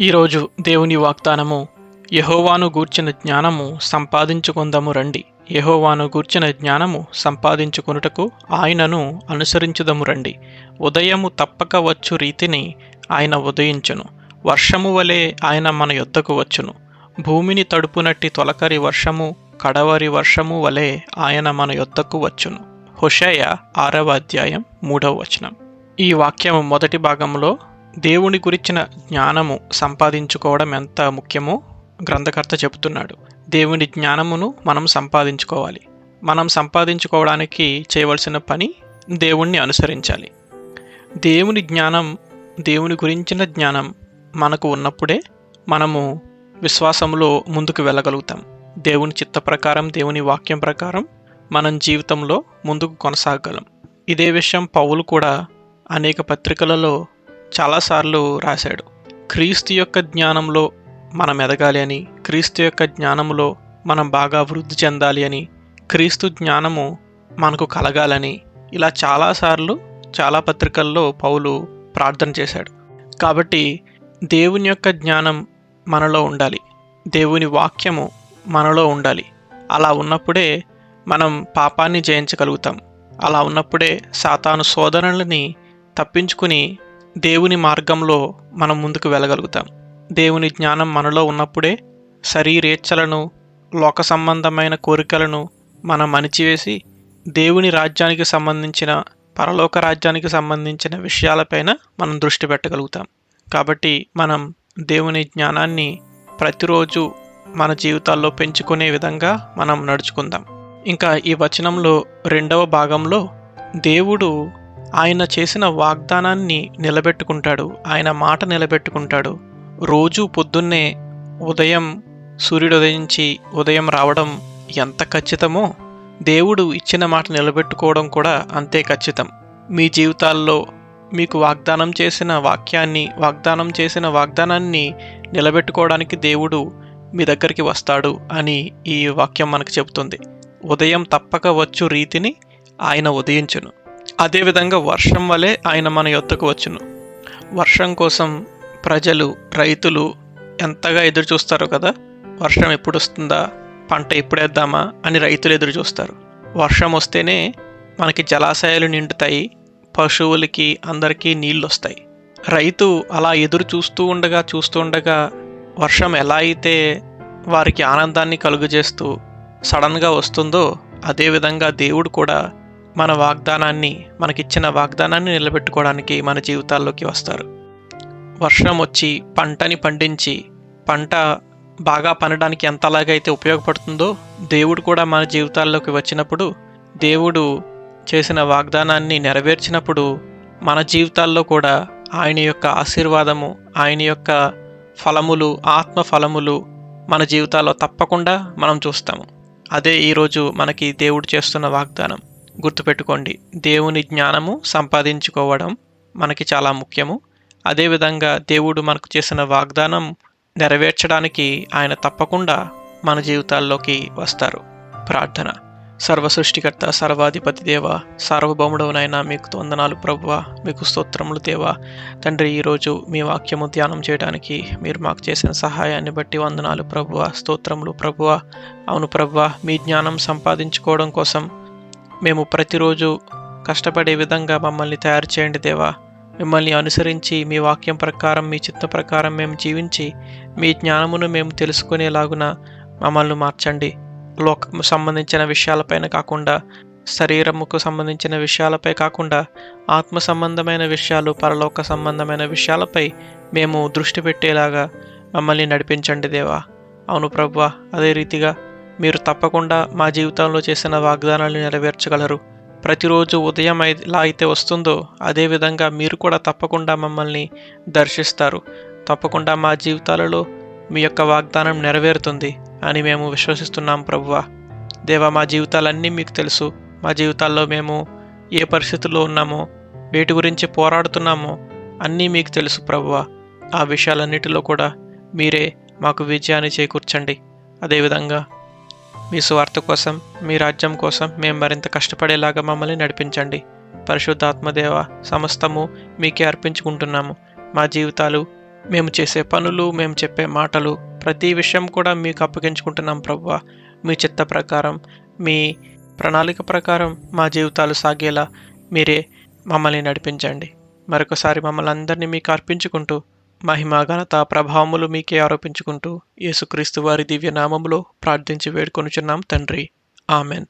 ఈరోజు దేవుని వాగ్దానము యహోవాను గూర్చిన జ్ఞానము సంపాదించుకుందము రండి. యహోవాను గూర్చిన జ్ఞానము సంపాదించుకొనుటకు ఆయనను అనుసరించుదము రండి. ఉదయము తప్పక వచ్చు రీతిని ఆయన ఉదయించును. వర్షము వలె ఆయన మన యొద్దకు వచ్చును. భూమిని తడుపునట్టి తొలకరి వర్షము కడవరి వర్షము వలె ఆయన మన యొద్దకు వచ్చును. హుషయ ఆరవ అధ్యాయం మూడవ వచనం. ఈ వాక్యము మొదటి భాగంలో దేవుని గురించిన జ్ఞానము సంపాదించుకోవడం ఎంత ముఖ్యమో గ్రంథకర్త చెబుతున్నాడు. దేవుని జ్ఞానమును మనం సంపాదించుకోవాలి. మనం సంపాదించుకోవడానికి చేయవలసిన పని దేవుణ్ణి అనుసరించాలి. దేవుని జ్ఞానం దేవుని గురించిన జ్ఞానం మనకు ఉన్నప్పుడే మనము విశ్వాసంలో ముందుకు వెళ్ళగలుగుతాం. దేవుని చిత్త ప్రకారం దేవుని వాక్యం ప్రకారం మనం జీవితంలో ముందుకు కొనసాగలం ఇదే విషయం పౌలు కూడా అనేక పత్రికలలో చాలాసార్లు రాశాడు. క్రీస్తు యొక్క జ్ఞానంలో మనం ఎదగాలి అని క్రీస్తు యొక్క జ్ఞానంలో మనం బాగా వృద్ధి చెందాలి అని క్రీస్తు జ్ఞానము మనకు కలగాలని ఇలా చాలాసార్లు చాలా పత్రికల్లో పౌలు ప్రార్థన చేశాడు. కాబట్టి దేవుని యొక్క జ్ఞానం మనలో ఉండాలి. దేవుని వాక్యము మనలో ఉండాలి. అలా ఉన్నప్పుడే మనం పాపాన్ని జయించగలుగుతాం. అలా ఉన్నప్పుడే సాతాను శోధనలని తప్పించుకుని దేవుని మార్గంలో మనం ముందుకు వెళ్ళగలుగుతాం. దేవుని జ్ఞానం మనలో ఉన్నప్పుడే శరీరేచ్ఛలను లోక సంబంధమైన కోరికలను మనం అణిచివేసి దేవుని రాజ్యానికి సంబంధించిన పరలోక రాజ్యానికి సంబంధించిన విషయాలపైన మనం దృష్టి పెట్టగలుగుతాం. కాబట్టి మనం దేవుని జ్ఞానాన్ని ప్రతిరోజు మన జీవితాల్లో పెంచుకునే విధంగా మనం నడుచుకుందాం. ఇంకా ఈ వచనంలో రెండవ భాగంలో దేవుడు ఆయన చేసిన వాగ్దానాన్ని నిలబెట్టుకుంటాడు. ఆయన మాట నిలబెట్టుకుంటాడు. రోజు పొద్దున్నే ఉదయం సూర్యుడు ఉదయించి ఉదయం రావడం ఎంత ఖచ్చితమో దేవుడు ఇచ్చిన మాట నిలబెట్టుకోవడం కూడా అంతే ఖచ్చితం. మీ జీవితాల్లో మీకు వాగ్దానం చేసిన వాక్యాన్ని వాగ్దానం చేసిన వాగ్దానాన్ని నిలబెట్టుకోవడానికి దేవుడు మీ దగ్గరికి వస్తాడు అని ఈ వాక్యం మనకు చెబుతుంది. ఉదయం తప్పక వచ్చు రీతిని ఆయన ఉదయించును. అదేవిధంగా వర్షం వలె ఆయన మన యొద్దకు వచ్చును. వర్షం కోసం ప్రజలు రైతులు ఎంతగా ఎదురు చూస్తారో కదా? వర్షం ఎప్పుడు వస్తుందా? పంట ఎప్పుడేద్దామా అని రైతులు ఎదురు చూస్తారు. వర్షం వస్తేనే మనకి జలాశయాలు నిండుతాయి పశువులకి అందరికీ నీళ్ళు వస్తాయి రైతు అలా ఎదురు చూస్తూ ఉండగా చూస్తూ ఉండగా వర్షం ఎలా అయితే వారికి ఆనందాన్ని కలుగజేస్తూ సడన్గా వస్తుందో అదేవిధంగా దేవుడు కూడా మన వాగ్దానాన్ని మనకిచ్చిన వాగ్దానాన్ని నిలబెట్టుకోవడానికి మన జీవితాల్లోకి వస్తారు. వర్షం వచ్చి పంటని పండించి పంట బాగా పండడానికి ఎంతలాగైతే ఉపయోగపడుతుందో దేవుడు కూడా మన జీవితాల్లోకి వచ్చినప్పుడు దేవుడు చేసిన వాగ్దానాన్ని నెరవేర్చినప్పుడు మన జీవితాల్లో కూడా ఆయన యొక్క ఆశీర్వాదము ఆయన యొక్క ఫలములు ఆత్మ ఫలములు మన జీవితాల్లో తప్పకుండా మనం చూస్తాము. అదే ఈరోజు మనకి దేవుడు చేస్తున్న వాగ్దానం. గుర్తుపెట్టుకోండి. దేవుని జ్ఞానము సంపాదించుకోవడం మనకి చాలా ముఖ్యము. అదేవిధంగా దేవుడు మనకు చేసిన వాగ్దానం నెరవేర్చడానికి ఆయన తప్పకుండా మన జీవితాల్లోకి వస్తారు. ప్రార్థన. సర్వ సృష్టికర్త సర్వాధిపతి దేవ సార్వభౌముడవునైనా మీకు వందనాలు ప్రభువ మీకు స్తోత్రములు దేవా. తండ్రి ఈరోజు మీ వాక్యము ధ్యానం చేయడానికి మీరు మాకు చేసిన సహాయాన్ని బట్టి వందనాలు ప్రభువ స్తోత్రములు ప్రభువ. అవును ప్రభువ మీ జ్ఞానం సంపాదించుకోవడం కోసం మేము ప్రతిరోజు కష్టపడే విధంగా మమ్మల్ని తయారు చేయండి దేవా. మిమ్మల్ని అనుసరించి మీ వాక్యం ప్రకారం మీ చిత్త ప్రకారం మేము జీవించి మీ జ్ఞానమును మేము తెలుసుకునేలాగున మమ్మల్ని మార్చండి. లోకము సంబంధించిన విషయాలపైన కాకుండా శరీరముకు సంబంధించిన విషయాలపై కాకుండా ఆత్మ సంబంధమైన విషయాలు పరలోక సంబంధమైన విషయాలపై మేము దృష్టి పెట్టేలాగా మమ్మల్ని నడిపించండి దేవా. అవును ప్రభువా అదే రీతిగా మీరు తప్పకుండా మా జీవితంలో చేసిన వాగ్దానాలు నెరవేర్చగలరు. ప్రతిరోజు ఉదయం ఎలా అయితే వస్తుందో అదేవిధంగా మీరు కూడా తప్పకుండా మమ్మల్ని దర్శిస్తారు. తప్పకుండా మా జీవితాలలో మీ యొక్క వాగ్దానం నెరవేరుతుంది అని మేము విశ్వసిస్తున్నాం ప్రభువా. దేవా మా జీవితాలన్నీ మీకు తెలుసు. మా జీవితాల్లో మేము ఏ పరిస్థితుల్లో ఉన్నామో వేటి గురించి పోరాడుతున్నామో అన్నీ మీకు తెలుసు ప్రభువా. ఆ విషయాలన్నిటిలో కూడా మీరే మాకు విజయాన్ని చేకూర్చండి. అదేవిధంగా మీ స్వార్థ కోసం మీ రాజ్యం కోసం మేము మరింత కష్టపడేలాగా మమ్మల్ని నడిపించండి. పరిశుద్ధాత్మదేవ సమస్తము మీకే అర్పించుకుంటున్నాము. మా జీవితాలు మేము చేసే పనులు మేము చెప్పే మాటలు ప్రతి విషయం కూడా మీకు అప్పగించుకుంటున్నాం ప్రవ్వా. మీ చిత్త ప్రకారం మీ ప్రణాళిక ప్రకారం మా జీవితాలు సాగేలా మీరే మమ్మల్ని నడిపించండి. మరొకసారి మమ్మల్ని అందరినీ మీకు అర్పించుకుంటూ మహిమ ఘనత ప్రభావములు మీకే ఆరోపించుకుంటూ యేసుక్రీస్తు వారి దివ్య నామములో ప్రార్థించి వేడుకొనుచున్నాం తండ్రి. ఆమెన్.